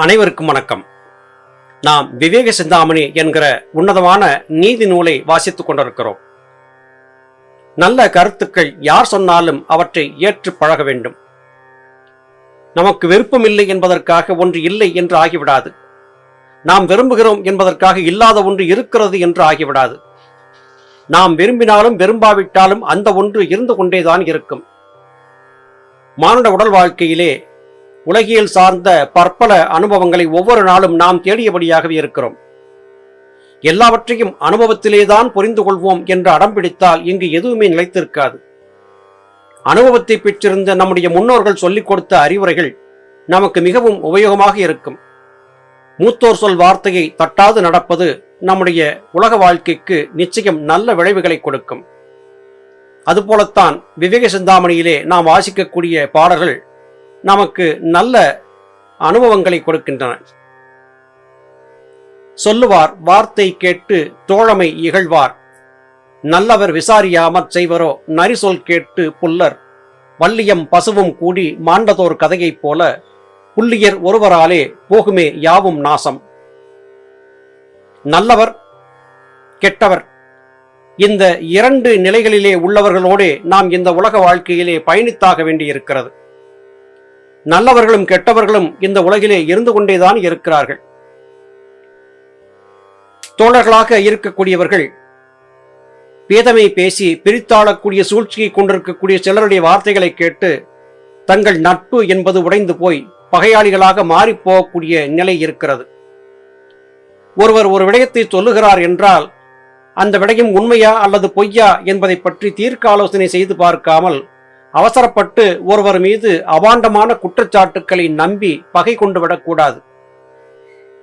அனைவருக்கும் வணக்கம். நாம் விவேக சிந்தாமணி என்கிற உன்னதமான நீதி நூலை வாசித்துக் கொண்டிருக்கிறோம். நல்ல கருத்துக்கள் யார் சொன்னாலும் அவற்றை ஏற்று பழக வேண்டும். நமக்கு விருப்பமில்லை என்பதற்காக ஒன்று இல்லை என்று ஆகிவிடாது. நாம் விரும்புகிறோம் என்பதற்காக இல்லாத ஒன்று இருக்கிறது என்று ஆகிவிடாது. நாம் விரும்பினாலும் விரும்பாவிட்டாலும் அந்த ஒன்று இருந்து கொண்டேதான் இருக்கும். மானுட உடல் வாழ்க்கையிலே உலகியல் சார்ந்த பற்பல அனுபவங்களை ஒவ்வொரு நாளும் நாம் தேடியபடியாகவே இருக்கிறோம். எல்லாவற்றையும் அனுபவத்திலேதான் புரிந்து கொள்வோம் என்று அடம் பிடித்தால் இங்கு எதுவுமே நிலைத்திருக்காது. அனுபவத்தை பெற்றிருந்த நம்முடைய முன்னோர்கள் சொல்லிக் கொடுத்த அறிவுரைகள் நமக்கு மிகவும் உபயோகமாக இருக்கும். மூத்தோர் சொல் வார்த்தையை தட்டாது நடப்பது நம்முடைய உலக வாழ்க்கைக்கு நிச்சயம் நல்ல விளைவுகளை கொடுக்கும். அதுபோலத்தான் விவேக சிந்தாமணியிலே நாம் வாசிக்கக்கூடிய பாடல்கள் நமக்கு நல்ல அனுபவங்களை கொடுக்கின்றன. சொல்லுவார் வார்த்தை கேட்டு தோழமை இகழ்வார். நல்லவர் விசாரியாமற் செய்வரோ நரிசொல் கேட்டு புல்லர். வள்ளியம் பசுவும் கூடி மாண்டதோர் கதையைப் போல புள்ளியர் ஒருவராலே போகுமே யாவும் நாசம். நல்லவர் கெட்டவர். இந்த இரண்டு நிலைகளிலே உள்ளவர்களோடே நாம் இந்த உலக வாழ்க்கையிலே பயணித்தாக வேண்டியிருக்கிறது. நல்லவர்களும் கெட்டவர்களும் இந்த உலகிலே இருந்து கொண்டேதான் இருக்கிறார்கள். தோழர்களாக இருக்கக்கூடியவர்கள் பேதமை பேசி பிரித்தாளக்கூடிய சூழ்ச்சியை கொண்டிருக்கக்கூடிய சிலருடைய வார்த்தைகளை கேட்டு தங்கள் நட்பு என்பது உடைந்து போய் பகையாளிகளாக மாறிப்போகக்கூடிய நிலை இருக்கிறது. ஒருவர் ஒரு விடயத்தை சொல்லுகிறார் என்றால் அந்த விடயம் உண்மையா அல்லது பொய்யா என்பதை பற்றி தீர்க்க ஆலோசனை செய்து பார்க்காமல் அவசரப்பட்டு ஒருவர் மீது அவாண்டமான குற்றச்சாட்டுக்களை நம்பி பகை கொண்டு விடக்கூடாது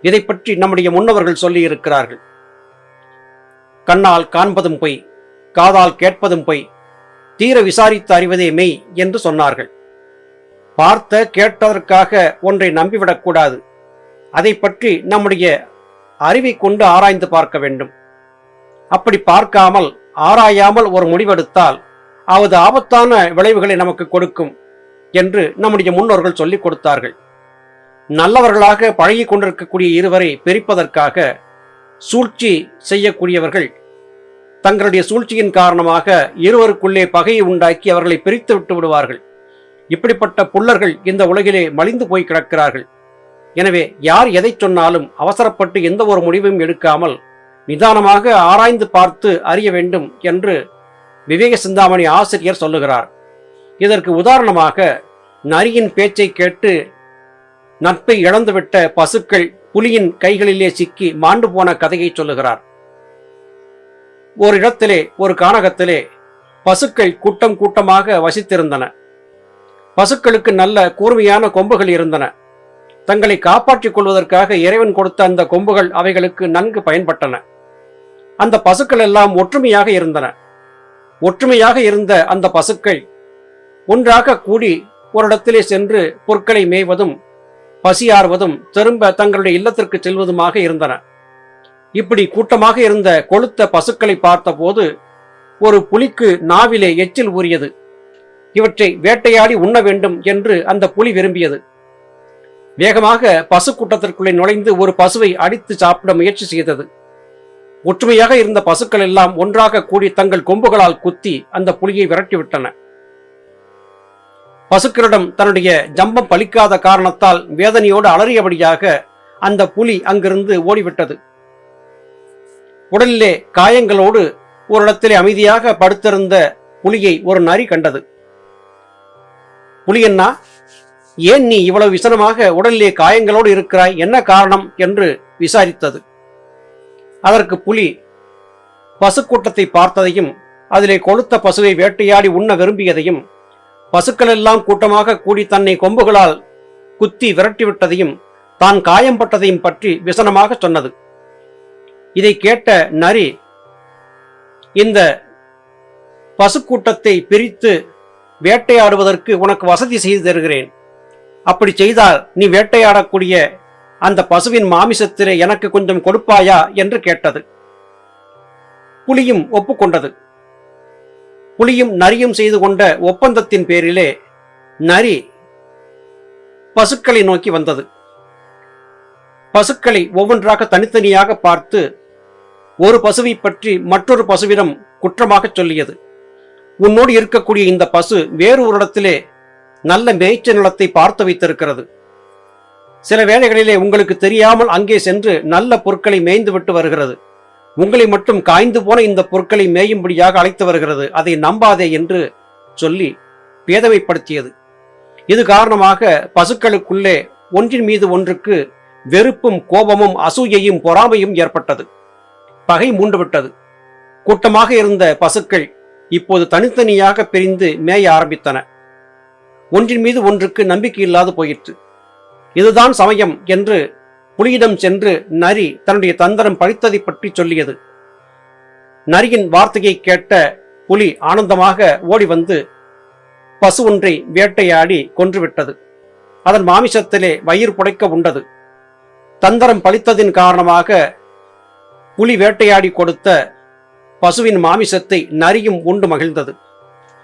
இதை பற்றி நம்முடைய முன்னவர்கள் சொல்லி இருக்கிறார்கள் கண்ணால் காண்பதும் பொய் காதால் கேட்பதும் பொய் தீர விசாரித்து அறிவதே மெய் என்று சொன்னார்கள். பார்த்த கேட்டதற்காக ஒன்றை நம்பிவிடக்கூடாது அதை பற்றி நம்முடைய அறிவை கொண்டு ஆராய்ந்து பார்க்க வேண்டும். அப்படி பார்க்காமல் ஆராயாமல் ஒரு முடிவெடுத்தால் அவது ஆபத்தான விளைவுகளை நமக்கு கொடுக்கும் என்று நம்முடைய முன்னோர்கள் சொல்லிக் கொடுத்தார்கள். நல்லவர்களாக பழகி கொண்டிருக்கக்கூடிய இருவரை பிரிப்பதற்காக சூழ்ச்சி செய்யக்கூடியவர்கள் தங்களுடைய சூழ்ச்சியின் காரணமாக இருவருக்குள்ளே பகையை உண்டாக்கி அவர்களை பிரித்து விட்டு விடுவார்கள். இப்படிப்பட்ட புல்லர்கள் இந்த உலகிலே மலிந்து போய் கிடக்கிறார்கள். எனவே யார் எதை சொன்னாலும் அவசரப்பட்டு எந்த ஒரு முடிவும் எடுக்காமல் நிதானமாக ஆராய்ந்து பார்த்து அறிய வேண்டும் என்று விவேக சிந்தாமணி ஆசிரியர் சொல்லுகிறார். இதற்கு உதாரணமாக நரியின் பேச்சை கேட்டு நட்பை இழந்துவிட்ட பசுக்கள் புலியின் கைகளிலே சிக்கி மாண்டு போன கதையை சொல்லுகிறார். ஒரு இடத்திலே ஒரு கானகத்திலே பசுக்கள் கூட்டம் கூட்டமாக வசித்திருந்தன. பசுக்களுக்கு நல்ல கூர்மையான கொம்புகள் இருந்தன. தங்களை காப்பாற்றிக் கொள்வதற்காக இறைவன் கொடுத்த அந்த கொம்புகள் அவைகளுக்கு நன்கு பயன்பட்டன. அந்த பசுக்கள் எல்லாம் ஒற்றுமையாக இருந்தன. ஒற்றுமையாக இருந்த அந்த பசுக்கள் ஒன்றாக கூடி ஒரு இடத்திலே சென்று பொருட்களை மேய்வதும் பசியாறுவதும் திரும்ப தங்களுடைய இல்லத்திற்கு செல்வதுமாக இருந்தன. இப்படி கூட்டமாக இருந்த கொளுத்த பசுக்களை பார்த்தபோது ஒரு புலிக்கு நாவிலே எச்சில் ஊறியது. இவற்றை வேட்டையாடி உண்ண வேண்டும் என்று அந்த புலி விரும்பியது. வேகமாக பசு கூட்டத்திற்குள்ளே நுழைந்து ஒரு பசுவை அடித்து சாப்பிட முயற்சி செய்தது. ஒற்றுமையாக இருந்த பசுக்கள் எல்லாம் ஒன்றாக கூடி தங்கள் கொம்புகளால் குத்தி அந்த புலியை விரட்டிவிட்டன. பசுக்களிடம் தன்னுடைய ஜம்பம் பலிக்காத காரணத்தால் வேதனையோடு அலறியபடியாக அந்த புலி அங்கிருந்து ஓடிவிட்டது. உடலிலே காயங்களோடு ஒரு இடத்திலே அமைதியாக படுத்திருந்த புலியை ஒரு நரி கண்டது. புலியண்ணா ஏன் நீ இவ்வளவு விசனமாக உடலிலே காயங்களோடு இருக்கிறாய்? என்ன காரணம்? என்று விசாரித்தது. அதற்கு புலி பசுக்கூட்டத்தை பார்த்ததையும் அதிலே கொளுத்த பசுவை வேட்டையாடி உண்ண விரும்பியதையும் பசுக்கள் எல்லாம் கூட்டமாக கூடி தன்னை கொம்புகளால் குத்தி விரட்டிவிட்டதையும் தான் காயம்பட்டதையும் பற்றி விசனமாக சொன்னது. இதை கேட்ட நரி இந்த பசுக்கூட்டத்தை பிரித்து வேட்டையாடுவதற்கு உனக்கு வசதி செய்து தருகிறேன். அப்படி செய்தால் நீ வேட்டையாடக்கூடிய அந்த பசுவின் மாமிசத்திலே எனக்கு கொஞ்சம் கொடுப்பாயா என்று கேட்டது. புலியும் ஒப்புக்கொண்டது. புலியும் நரியும் செய்து கொண்ட ஒப்பந்தத்தின் பேரிலே நரி பசுக்களை நோக்கி வந்தது. பசுக்களை ஒவ்வொன்றாக தனித்தனியாக பார்த்து ஒரு பசுவை பற்றி மற்றொரு பசுவிடம் குற்றமாக சொல்லியது. உன்னோடு இருக்கக்கூடிய இந்த பசு வேறு ஒரு இடத்திலே நல்ல மேய்ச்ச நிலத்தை பார்த்து வைத்திருக்கிறது. சில வேளைகளிலே உங்களுக்கு தெரியாமல் அங்கே சென்று நல்ல பொருட்களை மேய்ந்து விட்டு வருகிறது. உங்களை மட்டும் காய்ந்து போன இந்த பொருட்களை மேயும்படியாக அழைத்து வருகிறது. அதை நம்பாதே என்று சொல்லி பேதமைப்படுத்தியது இது காரணமாக பசுக்களுக்குள்ளே ஒன்றின் மீது ஒன்றுக்கு வெறுப்பும் கோபமும் அசூயையும் பொறாமையும் ஏற்பட்டது. பகை மூண்டுவிட்டது. கூட்டமாக இருந்த பசுக்கள் இப்போது தனித்தனியாக பிரிந்து மேய ஆரம்பித்தன. ஒன்றின் மீது ஒன்றுக்கு நம்பிக்கை இல்லாது போயிற்று. இதுதான் சமயம் என்று புலியிடம் சென்று நரி தன்னுடைய தந்திரம் பழித்ததை பற்றி சொல்லியது. நரியின் வார்த்தையை கேட்ட புலி ஆனந்தமாக ஓடி வந்து பசு ஒன்றை வேட்டையாடி கொன்றுவிட்டது. அதன் மாமிசத்திலே வயிறு புடைக்க உண்டது. தந்திரம் பழித்ததின் காரணமாக புலி வேட்டையாடி கொடுத்த பசுவின் மாமிசத்தை நரியும் உண்டு மகிழ்ந்தது.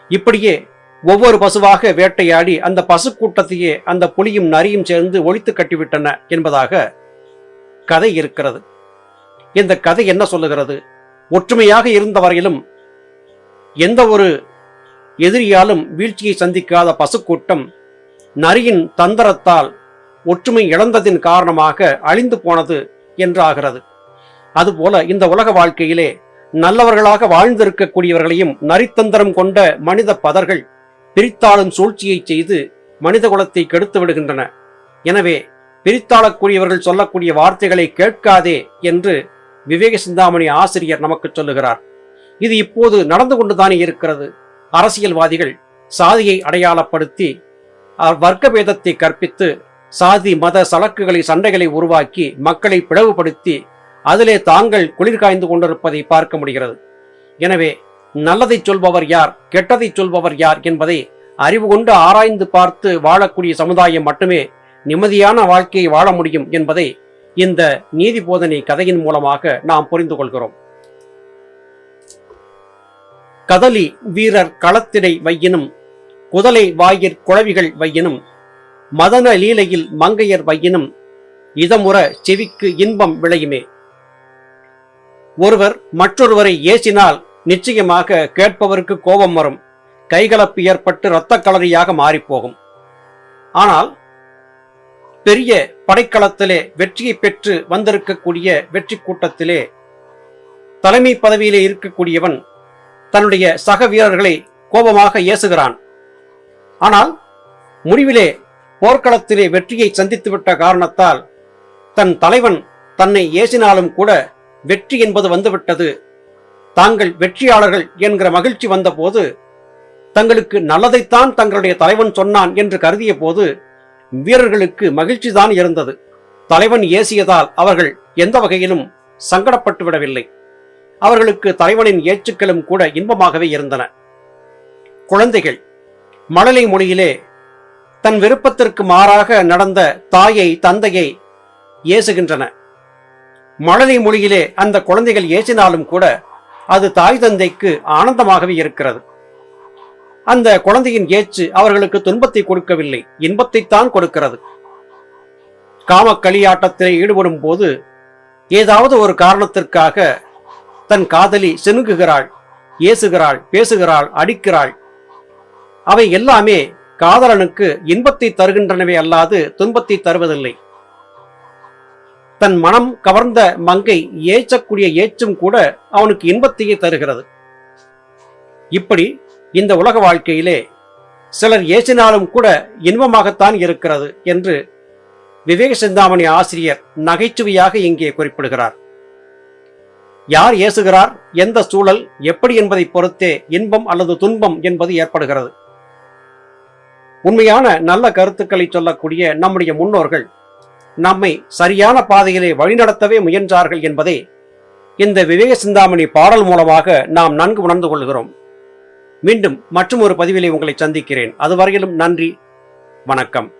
இப்படியே ஒவ்வொரு பசுவாக வேட்டையாடி அந்த பசு கூட்டத்தையே அந்த புலியும் நரியும் சேர்ந்து ஒழித்து கட்டிவிட்டன என்பதாக கதை இருக்கிறது. இந்த கதை என்ன சொல்லுகிறது? ஒற்றுமையாக இருந்த வரையிலும் எந்த ஒரு எதிரியாலும் வீழ்ச்சியை சந்திக்காத பசுக்கூட்டம் நரியின் தந்திரத்தால் ஒற்றுமை இழந்ததின் காரணமாக அழிந்து போனது என்றாகிறது. அதுபோல இந்த உலக வாழ்க்கையிலே நல்லவர்களாக வாழ்ந்திருக்கக்கூடியவர்களையும் நரித்தந்திரம் கொண்ட மனித பதர்கள் பிரித்தாளும் சூழ்ச்சியை செய்து மனித குலத்தை கெடுத்து விடுகின்றன. எனவே பிரித்தாளக்கூடியவர்கள் சொல்லக்கூடிய வார்த்தைகளை கேட்காதே என்று விவேக சிந்தாமணி ஆசிரியர் நமக்கு சொல்லுகிறார். இது இப்போது நடந்து கொண்டுதானே இருக்கிறது. அரசியல்வாதிகள் சாதியை அடையாளப்படுத்தி வர்க்க பேதத்தை கற்பித்து சாதி மத சலக்குகளை சண்டைகளை உருவாக்கி மக்களை பிளவுபடுத்தி அதிலே தாங்கள் குளிர் காய்ந்து கொண்டிருப்பதை பார்க்க முடிகிறது. எனவே நல்லதை சொல்பவர் யார்? கெட்டதை சொல்பவர் யார்? என்பதை அறிவு கொண்டு ஆராய்ந்து பார்த்து வாழக்கூடிய சமுதாயம் மட்டுமே நிம்மதியான வாழ்க்கையை வாழ முடியும் என்பதை இந்த நீதி போதனை கதையின் மூலமாக நாம் புரிந்து கொள்கிறோம். கதலி வீரர் களத்திடை வையினும் குதலை வாயிற் குழவிகள் வையினும் மதன லீலையில் மங்கையர் வையினும் இதமுற செவிக்கு இன்பம் விளையுமே. ஒருவர் மற்றொருவரை ஏசினால் நிச்சயமாக கேட்பவருக்கு கோபம் வரும். கைகலப்பு ஏற்பட்டு இரத்த களரியாக மாறிப்போகும். ஆனால் பெரிய படைக்களத்திலே வெற்றியை பெற்று வந்திருக்கக்கூடிய வெற்றி கூட்டத்திலே தலைமை பதவியிலே இருக்கக்கூடியவன் தன்னுடைய சக வீரர்களை கோபமாக ஏசுகிறான். ஆனால் முடிவிலே போர்க்களத்திலே வெற்றியை சந்தித்துவிட்ட காரணத்தால் தன் தலைவன் தன்னை ஏசினாலும் கூட வெற்றி என்பது வந்துவிட்டது. தாங்கள் வெற்றியாளர்கள் என்கிற மகிழ்ச்சி வந்தபோது தங்களுக்கு நல்லதைத்தான் தங்களுடைய தலைவன் சொன்னான் என்று கருதிய போது வீரர்களுக்கு மகிழ்ச்சிதான் இருந்தது. தலைவன் ஏசியதால் அவர்கள் எந்த வகையிலும் சங்கடப்பட்டு விடவில்லை அவர்களுக்கு தலைவனின் ஏச்சுக்களும் கூட இன்பமாகவே இருந்தன. குழந்தைகள் மழலை மொழியிலே தன் விருப்பத்திற்கு மாறாக நடந்த தாயை தந்தையை ஏசுகின்றன. மழலை மொழியிலே அந்த குழந்தைகள் ஏசினாலும் கூட அது தாய் தந்தைக்கு ஆனந்தமாகவே இருக்கிறது. அந்த குழந்தையின் ஏச்சு அவர்களுக்கு துன்பத்தை கொடுக்கவில்லை. இன்பத்தைத்தான் கொடுக்கிறது. காம களியாட்டத்திலே ஈடுபடும் போது ஏதாவது ஒரு காரணத்திற்காக தன் காதலி செனுங்குகிறாள் ஏசுகிறாள் பேசுகிறாள் அடிக்கிறாள். அவை எல்லாமே காதலனுக்கு இன்பத்தை தருகின்றனவே அல்லாது துன்பத்தை தருவதில்லை. தன் மனம் கவர்ந்த மங்கை ஏச்சக்கூடிய ஏச்சும் கூட அவனுக்கு இன்பத்தையே தருகிறது. இப்படி இந்த உலக வாழ்க்கையிலே சிலர் ஏசினாலும் கூட இன்பமாகத்தான் இருக்கிறது என்று விவேக சிந்தாமணி ஆசிரியர் நகைச்சுவையாக இங்கே குறிப்பிடுகிறார். யார் ஏசுகிறார்? எந்த சூழல்? எப்படி என்பதை பொறுத்தே இன்பம் அல்லது துன்பம் என்பது ஏற்படுகிறது. உண்மையான நல்ல கருத்துக்களை சொல்லக்கூடிய நம்முடைய முன்னோர்கள் நம்மை சரியான பாதையிலே வழிநடத்தவே முயன்றார்கள் என்பதை இந்த விவேக சிந்தாமணி பாடல் மூலமாக நாம் நன்கு உணர்ந்து கொள்கிறோம். மீண்டும் மற்றும் ஒரு பதிவிலே உங்களை சந்திக்கிறேன். அதுவரையிலும் நன்றி. வணக்கம்.